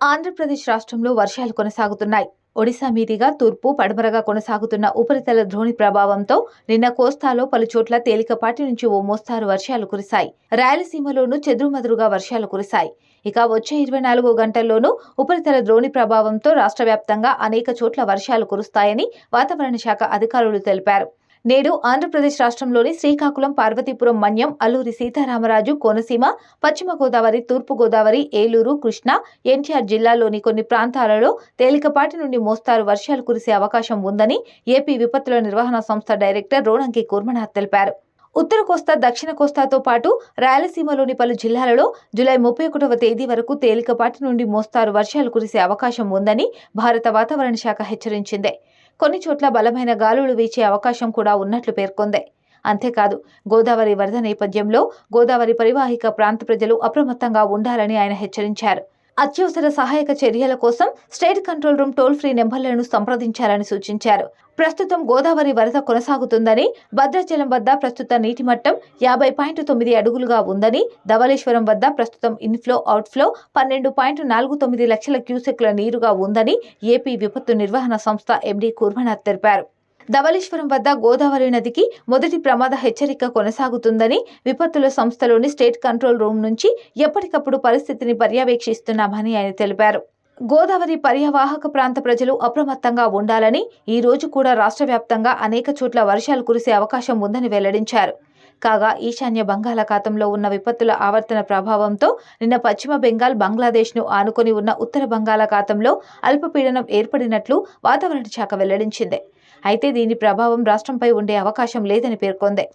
ఆంధ్రప్రదేశ్ రాష్ట్రంలో వర్షాలు కొనసాగుతున్నాయి. ఒడిశా మీదిగా తూర్పు పడమరగా కొనసాగుతున్న ఉపరితల ద్రోణి ప్రభావంతో నిన్న కోస్తాలో పలు చోట్ల తేలికపాటి నుంచి ఓ మోస్తారు వర్షాలు కురిశాయి. రాయలసీమలోనూ చెదురుమదురుగా వర్షాలు కురిశాయి. ఇక వచ్చే ఇరవై నాలుగు గంటల్లోనూ ఉపరితల ద్రోణి ప్రభావంతో రాష్ట్ర వ్యాప్తంగా అనేక చోట్ల వర్షాలు కురుస్తాయని వాతావరణ శాఖ అధికారులు తెలిపారు. నేడు ఆంధ్రప్రదేశ్ రాష్ట్రంలోని శ్రీకాకుళం పార్వతీపురం మన్యం అల్లూరి సీతారామరాజు కోనసీమ పశ్చిమ గోదావరి తూర్పు గోదావరి ఏలూరు కృష్ణా ఎన్టీఆర్ జిల్లాలోని కొన్ని ప్రాంతాలలో తేలికపాటి నుండి మోస్తారు వర్షాలు కురిసే అవకాశం ఉందని ఏపీ విపత్తుల నిర్వహణ సంస్థ డైరెక్టర్ రోణంకి కూర్మనాథ్ తెలిపారు. ఉత్తర కోస్తా దక్షిణ కోస్తాతో పాటు రాయలసీమలోని పలు జిల్లాలలో జూలై ముప్పై ఒకటవ తేదీ వరకు తేలికపాటి నుండి మోస్తారు వర్షాలు కురిసే అవకాశం ఉందని భారత వాతావరణ శాఖ హెచ్చరించింది. కొన్ని చోట్ల బలమైన గాలులు వీచే అవకాశం కూడా ఉన్నట్లు పేర్కొంది. అంతేకాదు గోదావరి వరద నేపథ్యంలో గోదావరి పరివాహిక ప్రాంత ప్రజలు అప్రమత్తంగా ఉండాలని ఆయన హెచ్చరించారు. అత్యవసర సహాయక చర్యల కోసం state control room toll free నెంబర్లను సంప్రదించాలని సూచించారు. ప్రస్తుతం గోదావరి వరద కొనసాగుతుందని భద్రాచలం వద్ద ప్రస్తుత నీటి మట్టం యాభై పాయింట్ తొమ్మిది అడుగులుగా ఉందని ధవళేశ్వరం వద్ద ప్రస్తుతం ఇన్ఫ్లో అవుట్ఫ్లో పన్నెండు పాయింట్ నాలుగు తొమ్మిది లక్షల క్యూసెక్ల నీరుగా ఉందని ఏపీ విపత్తు నిర్వహణ సంస్థ ఎండీ కుర్మనాథ్ తెలిపారు. ధవళేశ్వరం వద్ద గోదావరి నదికి మొదటి ప్రమాద హెచ్చరిక కొనసాగుతుందని విపత్తుల సంస్థలోని స్టేట్ కంట్రోల్ రూమ్ నుంచి ఎప్పటికప్పుడు పరిస్థితిని పర్యవేక్షిస్తున్నామని ఆయన తెలిపారు. గోదావరి పర్యవాహక ప్రాంత ప్రజలు అప్రమత్తంగా ఉండాలని ఈ రోజు కూడా రాష్ట్ర వ్యాప్తంగా అనేక చోట్ల వర్షాలు కురిసే అవకాశం ఉందని వెల్లడించారు. కాగా ఈశాన్య బంగాళాఖాతంలో ఉన్న విపత్తుల ఆవర్తన ప్రభావంతో నిన్న పశ్చిమ బెంగాల్ బంగ్లాదేశ్ను ఆనుకొని ఉన్న ఉత్తర బంగాళాఖాతంలో అల్పపీడనం ఏర్పడినట్లు వాతావరణ శాఖ వెల్లడించింది. అయితే దీని ప్రభావం రాష్ట్రంపై ఉండే అవకాశం లేదని పేర్కొంది.